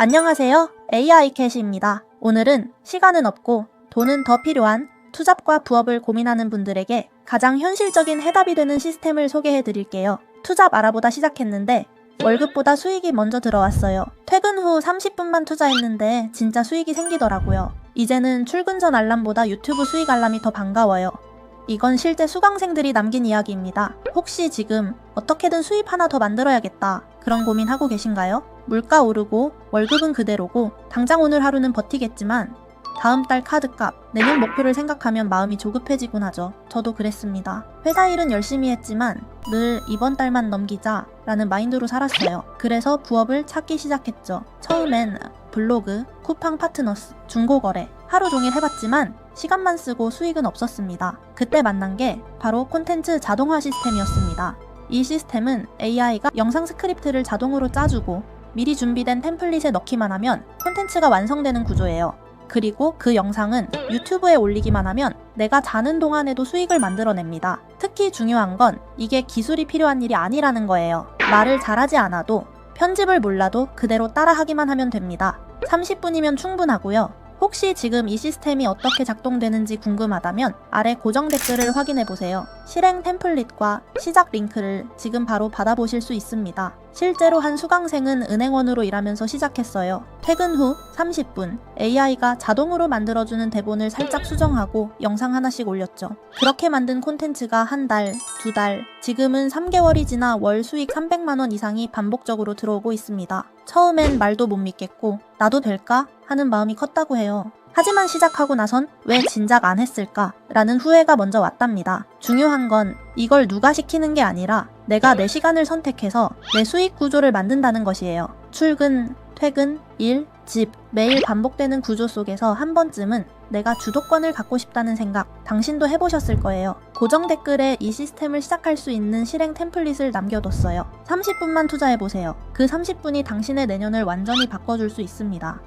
안녕하세요. AI 캐시입니다. 오늘은 시간은 없고 돈은 더 필요한 투잡과 부업을 고민하는 분들에게 가장 현실적인 해답이 되는 시스템을 소개해 드릴게요. 투잡 알아보다 시작했는데 월급보다 수익이 먼저 들어왔어요. 퇴근 후 30분만 투자했는데 진짜 수익이 생기더라고요. 이제는 출근 전 알람보다 유튜브 수익 알람이 더 반가워요. 이건 실제 수강생들이 남긴 이야기입니다. 혹시 지금 어떻게든 수입 하나 더 만들어야겠다. 그런 고민하고 계신가요? 물가 오르고 월급은 그대로고 당장 오늘 하루는 버티겠지만 다음 달 카드값, 내년 목표를 생각하면 마음이 조급해지곤 하죠. 저도 그랬습니다. 회사 일은 열심히 했지만 늘 이번 달만 넘기자 라는 마인드로 살았어요. 그래서 부업을 찾기 시작했죠. 처음엔 블로그, 쿠팡 파트너스, 중고거래 하루 종일 해봤지만 시간만 쓰고 수익은 없었습니다. 그때 만난 게 바로 콘텐츠 자동화 시스템이었습니다. 이 시스템은 AI가 영상 스크립트를 자동으로 짜주고 미리 준비된 템플릿에 넣기만 하면 콘텐츠가 완성되는 구조예요. 그리고 그 영상은 유튜브에 올리기만 하면 내가 자는 동안에도 수익을 만들어냅니다. 특히 중요한 건 이게 기술이 필요한 일이 아니라는 거예요. 말을 잘하지 않아도 편집을 몰라도 그대로 따라하기만 하면 됩니다. 30분이면 충분하고요. 혹시 지금 이 시스템이 어떻게 작동되는지 궁금하다면 아래 고정 댓글을 확인해 보세요. 실행 템플릿과 시작 링크를 지금 바로 받아보실 수 있습니다. 실제로 한 수강생은 은행원으로 일하면서 시작했어요. 퇴근 후 30분 AI가 자동으로 만들어주는 대본을 살짝 수정하고 영상 하나씩 올렸죠. 그렇게 만든 콘텐츠가 한 달, 두 달, 지금은 3개월이 지나 월 수익 300만원 이상이 반복적으로 들어오고 있습니다. 처음엔 말도 못 믿겠고 나도 될까 하는 마음이 컸다고 해요. 하지만 시작하고 나선 왜 진작 안 했을까? 라는 후회가 먼저 왔답니다. 중요한 건 이걸 누가 시키는 게 아니라 내가 내 시간을 선택해서 내 수익 구조를 만든다는 것이에요. 출근, 퇴근, 일, 집, 매일 반복되는 구조 속에서 한 번쯤은 내가 주도권을 갖고 싶다는 생각, 당신도 해보셨을 거예요. 고정 댓글에 이 시스템을 시작할 수 있는 실행 템플릿을 남겨뒀어요. 30분만 투자해보세요. 그 30분이 당신의 내년을 완전히 바꿔줄 수 있습니다.